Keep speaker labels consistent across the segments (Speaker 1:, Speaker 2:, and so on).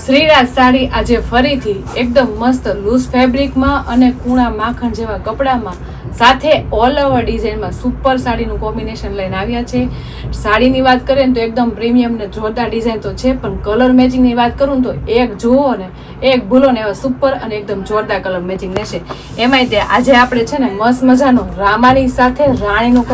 Speaker 1: શ્રીરાજ સાડી આજે ફરીથી એકદમ મસ્ત લૂઝ ફેબ્રિકમાં અને કૂણા માખણ જેવા કપડામાં સાથે ઓલ ઓવર ડિઝાઇનમાં સુપર સાડીનું કોમ્બિનેશન લઈને આવ્યા છે. સાડીની વાત કરીએ ને તો એકદમ પ્રીમિયમ ને જોરદાર ડિઝાઇન તો છે, પણ કલર મેચિંગની વાત કરું તો એક જુઓ ને એક ભૂલો ને એવા સુપર અને એકદમ જોરદાર કલર મેચિંગ રહેશે. એમાંય તે આજે આપણે છે ને મસ્ત મજાનો રામાની સાથે રાણીનું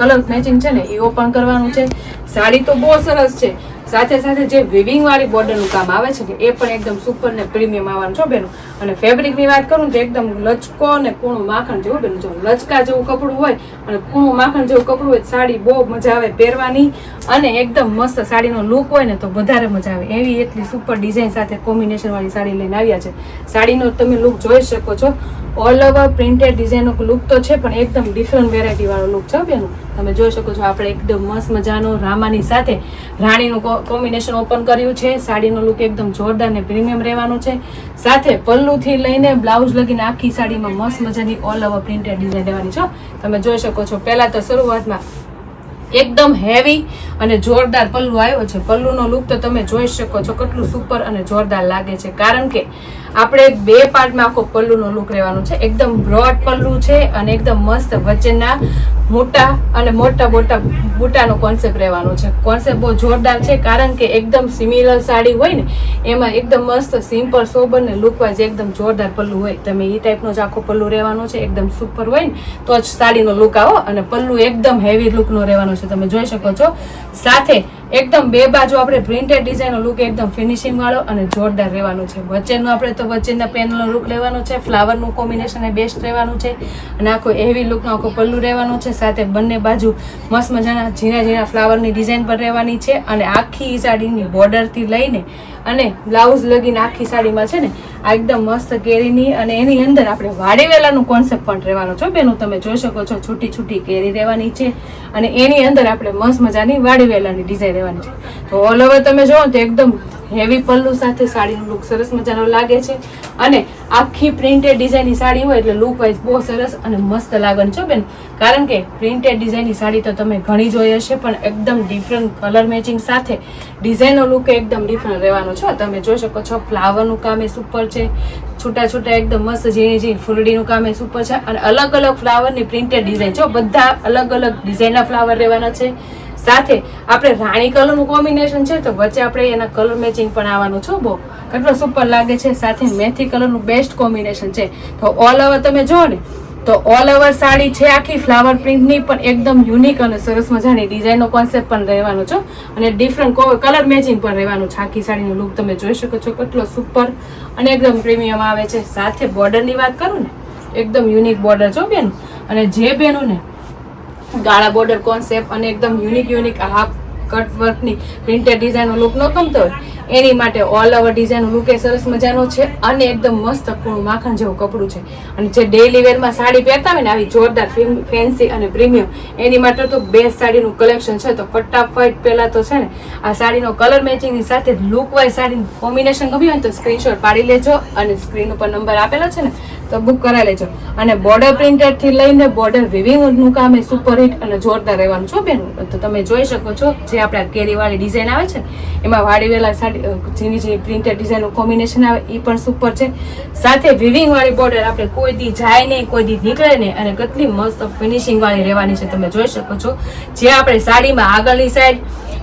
Speaker 1: કલર મેચિંગ છે ને એવો પણ કરવાનું છે. સાડી તો બહુ સરસ છે. સાથે સાથે જે વિવિંગ વાળી બોર્ડરનું કામ આવે છે કે એ પણ એકદમ સુપર ને પ્રીમિયમ આવવાનું છો બેનું. અને ફેબ્રિકની વાત કરું તો એકદમ લચકો અને કૂણું માખણ જેવું બેનું. જો લચકા જેવું કપડું હોય અને કૂણું માખણ જેવું કપડું હોય સાડી બહુ મજા આવે પહેરવાની. અને એકદમ મસ્ત સાડીનો લુક હોય ને તો વધારે મજા આવે. એવી એટલી સુપર ડિઝાઇન સાથે કોમ્બિનેશન વાળી સાડી લઈને આવ્યા છે. સાડીનો તમે લુક જોઈ શકો છો. ઓલ ઓવર પ્રિન્ટેડ ડિઝાઇનનો લુક તો છે, પણ એકદમ ડિફરન્ટ વેરાયટી વાળો લુક છે બેનો. તમે જોઈ શકો છો, આપણે એકદમ મસ્ત મજાનો રામાની સાથે રાણીનું કોમ્બિનેશન ઓપન કર્યું છે. સાડીનો લુક એકદમ જોરદાર ને પ્રીમિયમ રહેવાનું છે. સાથે પલ્લુથી લઈને બ્લાઉઝ લગીને આખી સાડીમાં મસ્ત મજાની ઓલ ઓવર પ્રિન્ટેડ ડિઝાઇન રહેવાની છો તમે જોઈ શકો છો, પહેલાં તો શરૂઆતમાં એકદમ હેવી અને જોરદાર પલ્લુ આવ્યો છે. પલ્લુનો લુક તો તમે જોઈ શકો છો, કેટલું સુપર અને જોરદાર લાગે છે. કારણ કે આપણે બે પાર્ટમાં આખો પલ્લુનો લુક રહેવાનું છે. એકદમ બ્રોડ પલ્લુ છે અને એકદમ મસ્ત વચ્ચેના મોટા અને મોટા મોટા બુટાનો કોન્સેપ્ટ રહેવાનો છે. કોન્સેપ્ટ બહુ જોરદાર છે કારણ કે એકદમ સિમિલર સાડી હોય ને, એમાં એકદમ મસ્ત સિમ્પલ સોબર ને લુકવાઇઝ એકદમ જોરદાર પલ્લુ હોય. તમે એ ટાઈપનો જ આખો પલ્લુ રહેવાનો છે, એકદમ સુપર હોય ને, તો જ સાડીનો લુક આવો અને પલ્લુ એકદમ હેવી લુકનો રહેવાનો છે. તમે જોઈ શકો છો. સાથે એકદમ બે બાજુ આપણે પ્રિન્ટેડ ડિઝાઇનનો લુક એકદમ ફિનિશિંગ વાળો અને જોરદાર રહેવાનું છે. વચ્ચેનું આપણે તો વચ્ચેના પેનલનો લુક લેવાનો છે ફ્લાવરનું કોમ્બિનેશન એ બેસ્ટ રહેવાનું છે અને આખો હેવી લુકનું આખો પલ્લુ રહેવાનું છે. સાથે બંને બાજુ મસ્ત મજાના ઝીણા ઝીણા ફ્લાવરની ડિઝાઇન પણ રહેવાની છે અને આખી સાડીની બોર્ડરથી લઈને અને બ્લાઉઝ લગીને આખી સાડીમાં છે ને આ એકદમ મસ્ત કેરીની અને એની અંદર આપણે વાડી કોન્સેપ્ટ પણ રહેવાનો છો બેનું તમે જોઈ શકો છો છૂટી છૂટી કેરી રહેવાની છે અને એની અંદર આપણે મસ્ત મજાની વાડી ડિઝાઇન રહેવાની છે. તો ઓલ ઓવર તમે જોવો તો એકદમ હેવી પલ્લુ સાથે સાડીનું લુક સરસ મજાનો લાગે છે. અને આખી પ્રિન્ટેડ ડિઝાઇનની સાડી હોય એટલે લુક વાઇઝ બહુ સરસ અને મસ્ત લાગવાની છો બેન. કારણ કે પ્રિન્ટેડ ડિઝાઇનની સાડી તો તમે ઘણી જોઈ હશે, પણ એકદમ ડિફરન્ટ કલર મેચિંગ સાથે ડિઝાઇનનો લુક એકદમ ડિફરન્ટ રહેવાનો છો તમે જોઈ શકો છો ફ્લાવરનું કામ એ સુપર છે. છૂટા છૂટા એકદમ મસ્ત ઝીણી ઝીણી ફૂલડીનું કામ એ સુપર છે. અને અલગ અલગ ફ્લાવરની પ્રિન્ટેડ ડિઝાઇન છો બધા અલગ અલગ ડિઝાઇનના ફ્લાવર રહેવાના છે. સાથે આપણે રાણી કલરનું કોમ્બિનેશન છે, તો વચ્ચે આપણે એના કલર મેચિંગ પણ આવવાનું છું બહુ કેટલો સુપર લાગે છે, સાથે મેથી કલરનું બેસ્ટ કોમ્બિનેશન છે. તો ઓલ ઓવર તમે જુઓ ને, તો ઓલ ઓવર સાડી છે આખી ફ્લાવર પ્રિન્ટની પણ એકદમ યુનિક અને સરસ મજાની ડિઝાઇનનો કોન્સેપ્ટ પણ રહેવાનો છો. અને ડિફરન્ટ કલર મેચિંગ પણ રહેવાનું છે. આખી સાડીનું લુક તમે જોઈ શકો છો, કેટલો સુપર અને એકદમ પ્રીમિયમ આવે છે. સાથે બોર્ડરની વાત કરું ને, એકદમ યુનિક બોર્ડર છો બેન. અને જે બેનું ને ગાળા બોર્ડર કોન્સેપ્ટ અને એકદમ યુનિક યુનિક હાફ કટ વર્કની પ્રિન્ટેડ ડિઝાઇનનો લુક નહોતો ગમતો હોય એની માટે ઓલ ઓવર ડિઝાઇનનો લુક એ સરસ મજાનો છે અને એકદમ મસ્ત કૂણું માખણ જેવું કપડું છે. અને જે ડેઇલી વેરમાં સાડી પહેરતા હોય ને આવી જોરદાર ફેન્સી અને પ્રીમિયમ એની માટે તો બેસ્ટ સાડીનું કલેક્શન છે. તો ફટાફટ પહેલાં તો છે ને આ સાડીનો કલર મેચિંગની સાથે લુક વાઇઝ સાડીનું કોમ્બિનેશન ગમ્યું હોય તો સ્ક્રીનશોટ પાડી લેજો અને સ્ક્રીન ઉપર નંબર આપેલો છે ને તો બુક કરાવી લેજો. અને બોર્ડર પ્રિન્ટેડથી લઈને બોર્ડર વિવિંગનું કામ એ સુપર હિટ અને જોરદાર રહેવાનું છો બેન. તો તમે જોઈ શકો છો જે આપણા કેરી વાળી ડિઝાઇન આવે છે એમાં વાળીવેલા સાડી જેની જે પ્રિન્ટેડ ડિઝાઇનનું કોમ્બિનેશન આવે એ પણ સુપર છે. સાથે વિવિંગવાળી બોર્ડર આપણે કોઈ દી જાય નહીં, કોઈ દી નીકળે નહીં અને કેટલી મસ્ત ફિનિશિંગ વાળી રહેવાની છે. તમે જોઈ શકો છો જે આપણે સાડીમાં આગળની સાઈડ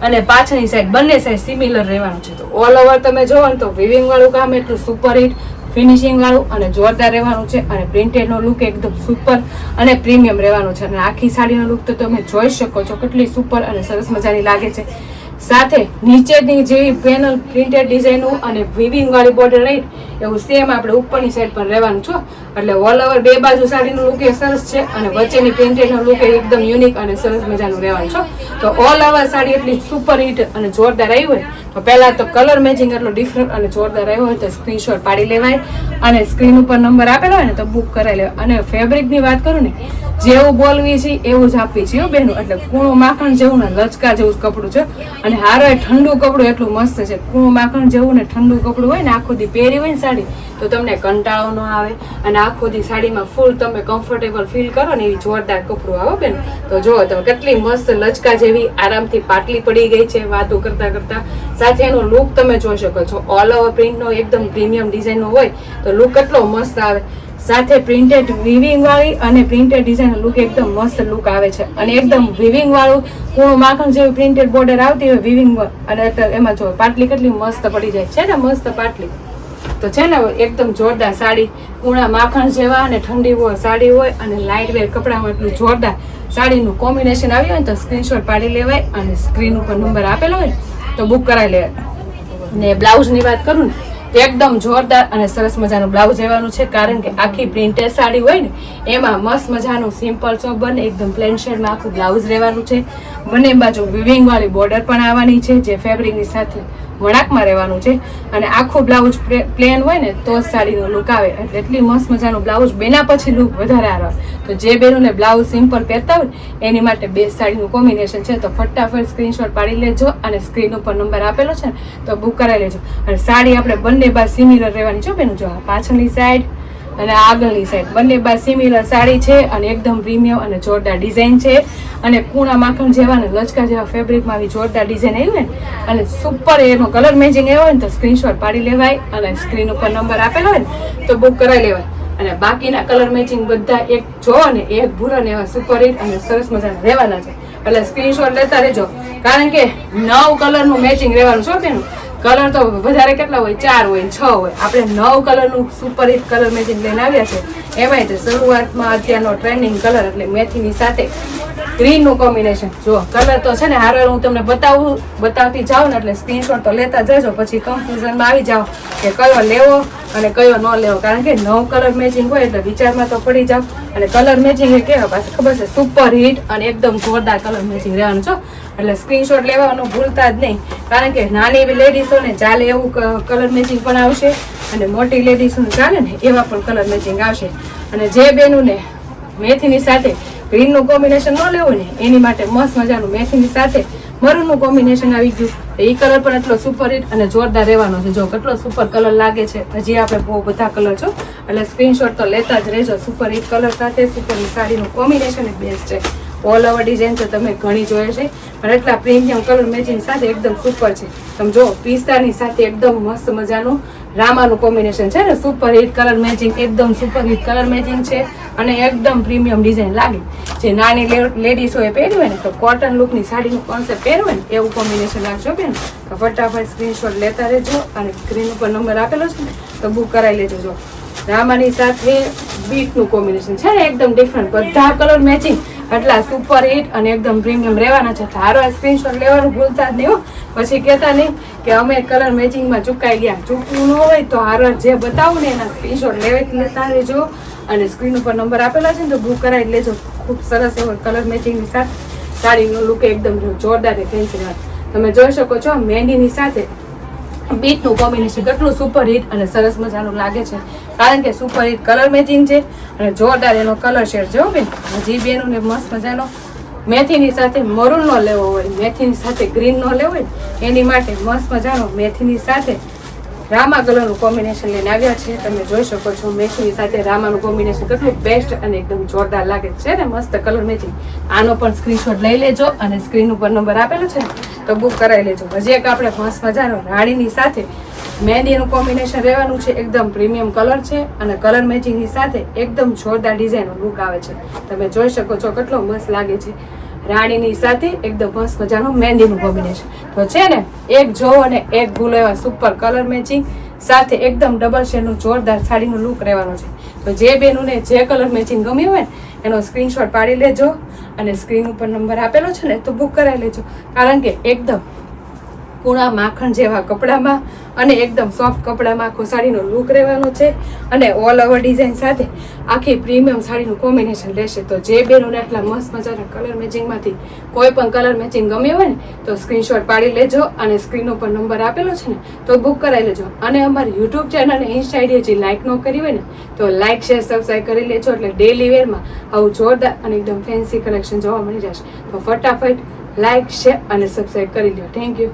Speaker 1: અને પાછળની સાઈડ બંને સાઈડ સિમિલર રહેવાનું છે. તો ઓલ ઓવર તમે જોવો ને તો વિવિંગ વાળું કામ એટલું સુપર હિટ ફિનિશિંગ વાળું અને જોરદાર રહેવાનું છે અને પ્રિન્ટેડનો લુક એકદમ સુપર અને પ્રીમિયમ રહેવાનું છે. અને આખી સાડીનો લુક તો તમે જોઈ શકો છો. કેટલી સુપર અને સરસ મજાની લાગે છે. સાથે નીચેની જેવી પેનલ પ્રિન્ટેડ ડિઝાઇનનું અને વિવિંગ વાળી બોર્ડર રહી, એવું સેમ આપણે ઉપરની સાઈડ પર રહેવાનું છો. એટલે ઓલ ઓવર બે બાજુ સાડીનું લુક સરસ છે અને વચ્ચેની પ્રિન્ટેડનું લુક એકદમ યુનિક અને સરસ મજાનું રહેવાનું છો. તો ઓલ ઓવર સાડી એટલી સુપર હિટ અને જોરદાર આવી હોય, તો પહેલાં તો કલર મેચિંગ એટલો ડિફરન્ટ અને જોરદાર આવ્યો હોય તો સ્ક્રીનશોટ પાડી લેવાય અને સ્ક્રીન ઉપર નંબર આપેલો હોય ને તો બુક કરાવી લેવાય. અને ફેબ્રિકની વાત કરું ને જેવું બોલવી છે, એવું જ આપવી છે બેનું એટલે કૂણું માખણ જેવું ને લચકા જેવું જ કપડું છે. અને હારો એ ઠંડુ કપડું એટલું મસ્ત છે. કૂણું માખણ જેવું ને ઠંડુ કપડું હોય ને, આખો દી પહેરી હોય ને સાડી, તો તમને કંટાળો ન આવે. અને આખો દી સાડીમાં ફૂલ તમે કમ્ફર્ટેબલ ફીલ કરો ને, એવી જોરદાર કપડું આવો બેન. તો જુઓ તમે કેટલી મસ્ત લચકા જેવી આરામથી પાટલી પડી ગઈ છે વાતો કરતા કરતા. સાથે એનો લુક તમે જોઈ શકો છો. ઓલ ઓવર પ્રિન્ટનો એકદમ પ્રીમિયમ ડિઝાઇનનો હોય, તો લુક કેટલો મસ્ત આવે. સાથે પ્રિન્ટેડ વિવિંગ વાળી અને પ્રિન્ટેડ ડિઝાઇન લુક એકદમ મસ્ત લુક આવે છે. અને એકદમ વિવિંગ વાળું પૂણું માખણ જેવી પ્રિન્ટેડ બોર્ડર આવતી હોય વિવિંગ અને એમાં જો પાટલી કેટલી મસ્ત પડી જાય. છે ને મસ્ત પાટલી? તો છે ને એકદમ જોરદાર સાડી પૂણા માખણ જેવા અને ઠંડી હોય સાડી હોય અને લાઇટ વેર કપડામાં એટલું જોરદાર સાડીનું કોમ્બિનેશન આવ્યું હોય તો સ્ક્રીનશોટ પાડી લેવાય અને સ્ક્રીન ઉપર નંબર આપેલો હોય તો બુક કરાવી લેવાય. ને બ્લાઉઝની વાત કરું ને એકદમ જોરદાર અને સરસ મજાનું બ્લાઉઝ રહેવાનું છે, કારણ કે આખી પ્રિન્ટેડ સાડી હોય ને, એમાં મસ્ત મજાનું સિમ્પલ ચોપ બને, એકદમ પ્લેન શેડમાં આખું બ્લાઉઝ રહેવાનું છે. બંને બાજુ વિવિંગ વાળી બોર્ડર પણ આવવાની છે, જે ફેબ્રિકની સાથે વળાકમાં રહેવાનું છે. અને આખો બ્લાઉઝ પ્લેન હોય ને, તો જ સાડીનો લુક આવે. એટલે એટલી મસ્ત મજાનું બ્લાઉઝ બેના પછી લુક વધારે આવે. તો જે બેનોને બ્લાઉઝ સિમ્પલ પહેરતા હોય, એની માટે બે સાડીનું કોમ્બિનેશન છે. તો ફટાફટ સ્ક્રીનશોટ પાડી લેજો અને સ્ક્રીન ઉપર નંબર આપેલો છે ને, તો બુક કરાવી લેજો. અને સાડી આપણે બંને બાદ સિમિલર રહેવાની છો બેનું. જો પાછળની સાઈડ અને આગળની સાઈડ બંને બાદ સિમિલર સાડી છે અને એકદમ પ્રીમિયમ અને જોરદાર ડિઝાઇન છે. અને કૂણા માખણ જેવા ને લચકા જેવા ફેબ્રિકમાં આવી જોરદાર ડિઝાઇન આવી ને, અને સુપર એનો કલર મેચિંગ આવ્યો હોય ને, તો સ્ક્રીનશોટ પાડી લેવાય અને સ્ક્રીન ઉપર નંબર આપેલો હોય ને, તો બુક કરાવી લેવાય. અને બાકીના કલર મેચિંગ બધા એક જો ને એક ભૂરો ને એવા સુપર હિટ અને સરસ મજાના રહેવાના છે. એટલે સ્ક્રીનશોટ લેતા રહેજો. કારણ કે નવ કલરનું મેચિંગ રહેવાનું છો બેનું. કલર તો વધારે કેટલા હોય? ચાર હોય, છ હોય. આપણે નવ કલરનું સુપર હિટ કલર મેચિંગ લઈને આવ્યા છે. એમાંય તે શરૂઆતમાં અત્યારનો ટ્રેન્ડિંગ કલર એટલે મેથીની સાથે ગ્રીનનું કોમ્બિનેશન જો કલર તો છે ને હારે, હું તમને બતાવું, બતાવતી જાઉં ને એટલે સ્ક્રીનશોટ તો લેતા જજો, પછી કન્ફ્યુઝનમાં આવી જાઓ કે કયો લેવો અને કયો ન લેવો. કારણ કે નવ કલર મેચિંગ હોય એટલે વિચારમાં તો પડી જાવ અને કલર મેચિંગ એ કેવા પાસે ખબર છે? સુપર હિટ અને એકદમ જોરદાર કલર મેચિંગ રહેવાનું છો એટલે સ્ક્રીનશોટ લેવાનું ભૂલતા જ નહીં. કારણ કે નાની એવી લેડીઝોને ચાલે એવું કલર મેચિંગ પણ આવશે અને મોટી લેડીઝોને ચાલે ને એવા પણ કલર મેચિંગ આવશે. અને જે બેનુંને મેથીની સાથે ગ્રીનનું કોમ્બિનેશન ન લેવું ને, એની માટે મસ્ત મજાનું મેથીની સાથે મરૂનનું કોમ્બિનેશન આવી ગયું. તો એ કલર પણ એટલો સુપર હિટ અને જોરદાર રહેવાનો છે. જો કેટલો સુપર કલર લાગે છે, હજી આપણે બહુ બધા કલર છો. એટલે સ્ક્રીનશોટ તો લેતા જ રહેજો. સુપર હિટ કલર સાથે સુપરની સાડીનું કોમ્બિનેશન બેસ્ટ છે. ઓલ ઓવર ડિઝાઇન તો તમે ઘણી જોઈ છે પણ એટલા પ્રીમિયમ કલર મેચિંગ સાથે એકદમ સુપર છે. તમે જો, પિસ્તાની સાથે એકદમ મસ્ત મજાનું રામાનું કોમ્બિનેશન છે ને? સુપર હિટ કલર મેચિંગ એકદમ સુપર હિટ કલર મેચિંગ છે અને એકદમ પ્રીમિયમ ડિઝાઇન લાગે. જે નાની લેડીઝોએ પહેર્યું હોય ને, તો કોટન લુકની સાડીનું કોન્સેપ્ટ પહેર્યું ને, એવું કોમ્બિનેશન રાખજો બેન. તો ફટાફટ સ્ક્રીનશોટ લેતા રહેજો અને સ્ક્રીન ઉપર નંબર આપેલો છે ને, તો બુક કરાવી લેજો જો. રામાની સાથે બીટનું કોમ્બિનેશન છે ને, એકદમ ડિફરન્ટ બધા કલર મેચિંગ એટલા સુપર હિટ અને એકદમ પ્રીમિયમ રહેવાના છે. હારો સ્ક્રીનશોટ લેવાનું ભૂલતા જ નહીં પછી કહેતા નહીં કે અમે કલર મેચિંગમાં ચૂકાઈ ગયા. ચૂકવું ન હોય તો હારો જે બતાવું ને એના સ્ક્રીનશોટ લેવા લેતા રહેજો. અને સ્ક્રીન ઉપર નંબર આપેલા છે ને તો બુક કરાવી લેજો. ખૂબ સરસ એવો કલર મેચિંગની સાથે. સાડીનો લુક એકદમ જોરદાર ફેન્સી તમે જોઈ શકો છો મહેંદીની સાથે બીટનું કોમ્બિનેશન કેટલું સુપર હિટ અને સરસ મજાનું લાગે છે. કારણ કે સુપર હિટ કલર મેચિંગ છે અને જોરદાર એનો કલર શેડ જો બેન. હજી બેનું ને મસ્ત મજાનો મેથીની સાથે મરૂન નો લેવો હોય, મેથીની સાથે ગ્રીન નો લેવો હોય, એની માટે મસ્ત મજાનો મેથીની સાથે રામા કલરનું કોમ્બિનેશન લઈને આવ્યા છે. તમે જોઈ શકો છો મેથીની સાથે રામાનું કોમ્બિનેશન કેટલું બેસ્ટ અને એકદમ જોરદાર લાગે છે ને મસ્ત કલર મેચિંગ આનો પણ સ્ક્રીનશોટ લઈ લેજો અને સ્ક્રીન ઉપર નંબર આપેલો છે તો બુક કરાવી લેજો. હજી એક આપણે મસ્ત મજાનો રાણીની સાથે મહેંદીનું કોમ્બિનેશન રહેવાનું છે. એકદમ પ્રીમિયમ કલર છે અને કલર મેચિંગની સાથે એકદમ જોરદાર ડિઝાઇનનો લુક આવે છે. તમે જોઈ શકો છો કેટલો મસ્ત લાગે છે. રાણીની સાથે એકદમ મસ્ત મજાનું મહેંદીનું કોમ્બિનેશન તો છે ને, એક જો અને એક ભૂલો એવા સુપર કલર મેચિંગ સાથે એકદમ ડબલ શેડનું જોરદાર સાડીનું લુક રહેવાનો છે. તો જે બેનુંને જે કલર મેચિંગ ગમ્યું હોય ને એનો સ્ક્રીનશોટ પાડી લેજો અને સ્ક્રીન ઉપર નંબર આપેલો છે ને તો બુક કરાવી લેજો. કારણ કે એકદમ કૂણા માખણ જેવા કપડામાં અને એકદમ સોફ્ટ કપડામાં આખો સાડીનો લુક રહેવાનો છે અને ઓલ ઓવર ડિઝાઇન સાથે આખી પ્રીમિયમ સાડીનું કોમ્બિનેશન રહેશે. તો જે બેનોને આટલા મસ્ત મજાના કલર મેચિંગમાંથી કોઈ પણ કલર મેચિંગ ગમ્યું હોય ને, તો સ્ક્રીનશોટ પાડી લેજો અને સ્ક્રીન ઉપર નંબર આપેલો છે ને, તો બુક કરાવી લેજો. અને અમારી યુટ્યુબ ચેનલ અને ઇન્સ્ટા આઈડી હજી લાઇક ન કરી હોય ને, તો લાઇક શેર સબસ્ક્રાઈબ કરી લેજો. એટલે ડેલી વેરમાં આવું જોરદાર અને એકદમ ફેન્સી કલેક્શન જોવા મળી જશે. તો ફટાફટ લાઇક શેર અને સબસ્ક્રાઈબ કરી લો થેન્ક યુ